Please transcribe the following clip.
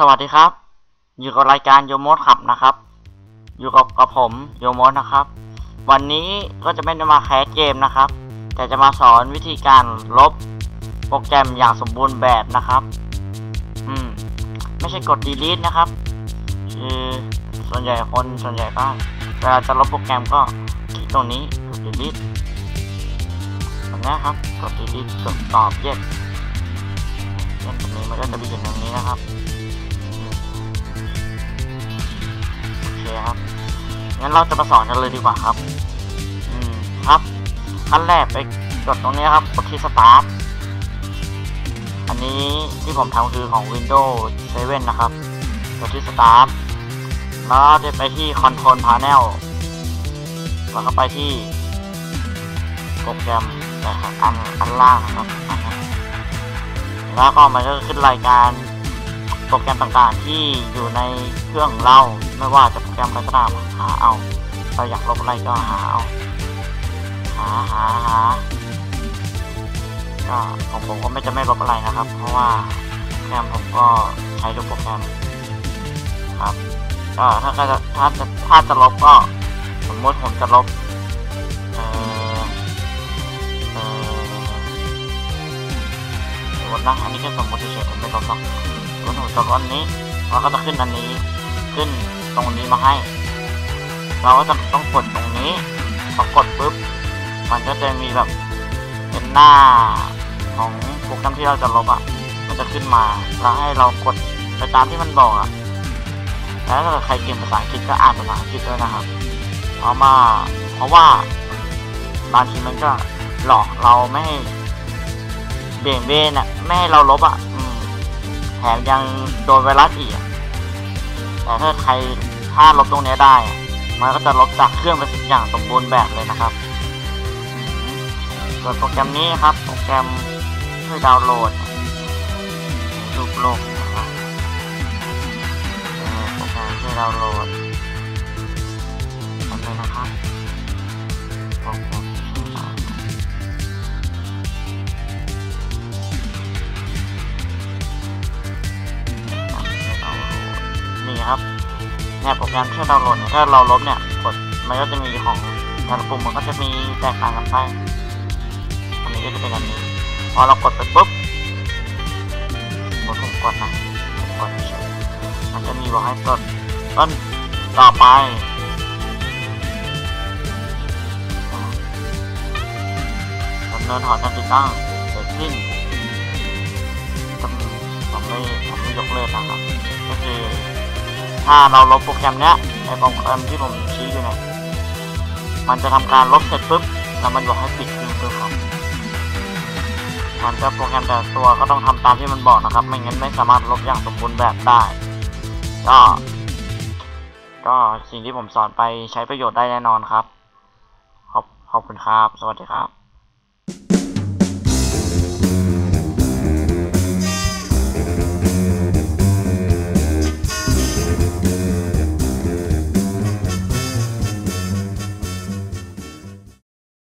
สวัสดีครับ อยู่กับรายการโยมดขับนะครับ อยู่กับกับผมโยมดนะครับ วันนี้ก็จะไม่ได้มาแคสเกมนะครับ แต่จะมาสอนวิธีการลบโปรแกรมอย่างสมบูรณ์แบบนะครับ อืม ไม่ใช่กด delete นะครับ คือส่วนใหญ่คนส่วนใหญ่ก็เวลาจะลบโปรแกรมก็คลิกตรงนี้กด delete ตรงนี้ครับ กด delete กดตอบ yes เช่นตรงนี้มันก็จะไปอยู่ตรงนี้นะครับ งั้นเราจะมาสอนกันเลยดีกว่าครับ อืมครับขั้นแรกไปกดตรงนี้ครับ กดที่ Start อันนี้ที่ผมทำคือของ Windows 7 นะครับ กดที่ Start แล้วจะไปที่ Control Panel แล้วก็ไปที่โปรแกรมอันอันล่างนะครับ แล้วก็มันก็ขึ้นรายการ โปรแกรมต่างๆ ที่อยู่ในเครื่องเราไม่ว่าจะโปรแกรมอะไรก็ตามหาเอาเราอยากลบอะไรก็หาเอาหาหาหาก็ของผมก็ไม่จะไม่ลบอะไรนะครับ เพราะว่าโปรแกรมผมก็ใช้ทุกโปรแกรมครับก็ถ้าจะถ้าจะถ้าจะลบก็สมมติผมจะลบเออเออสมมตินอันนี้แค่สมมติเฉยๆผมไม่ลบหรอก รถหนูจอดวันนี้เราก็จะขึ้นอันนี้ขึ้นตรงนี้มาให้ เราก็จะต้องกดตรงนี้พอกดปุ๊บมันก็จะมีแบบเป็นหน้าของโปรแกรมที่เราจะลบอะมันจะขึ้นมาแล้วให้เรากดไปตามที่มันบอกอะแล้วถ้าใครเก่งภาษาอังกฤษก็อ่านภาษาอังกฤษด้วยนะครับเพราะว่าเพราะว่าบางทีมันก็หลอกเราไม่ให้เบี่ยงเบนอะไม่ให้เราลบอะ แถมยังโดนไวรัสอีก แต่ถ้าใครถ้าลบตรงนี้ได้ มันก็จะลบจากเครื่องไปสิ่งอย่างสมบูรณ์แบบเลยนะครับส่วนโปรแกรมนี้ครับ โปรแกรมช่วยดาวน์โหลดรูปโลกนะครับโปรแกรมช่วยดาวน์โหลด ครับเนี่ยโปรแกรมที่ดาวน์โหลดเนี่ยถ้าเราลบเนี่ยกดมันก็จะมีของแต่ละปุ่มมันก็จะมีแตกต่างกันไปอันนี้ก็จะเป็นอันนี้พอเรากดไปปุ๊บกดผมกดนะผมกดเฉยๆมันจะมีบอกให้กดต้นต่อไปดำเนินถอนการติดตั้งเสร็จสิ้นผมผมไม่ผมไม่ยกเลิกนะครับก็คือ ถ้าเราลบโปรแกรมเนี้ยในโปรแกรมที่ผมชี้อยู่เนี่ยมันจะทำการลบเสร็จปุ๊บแล้วมันบอกให้ปิดเครื่องด้วยครับมันจะโปรแกรมแต่ตัวก็ต้องทำตามที่มันบอกนะครับ ไม่งั้นไม่สามารถลบอย่างสมบูรณ์แบบได้ ก็ ก็สิ่งที่ผมสอนไปใช้ประโยชน์ได้แน่นอนครับ ขอบขอบคุณครับ สวัสดีครับ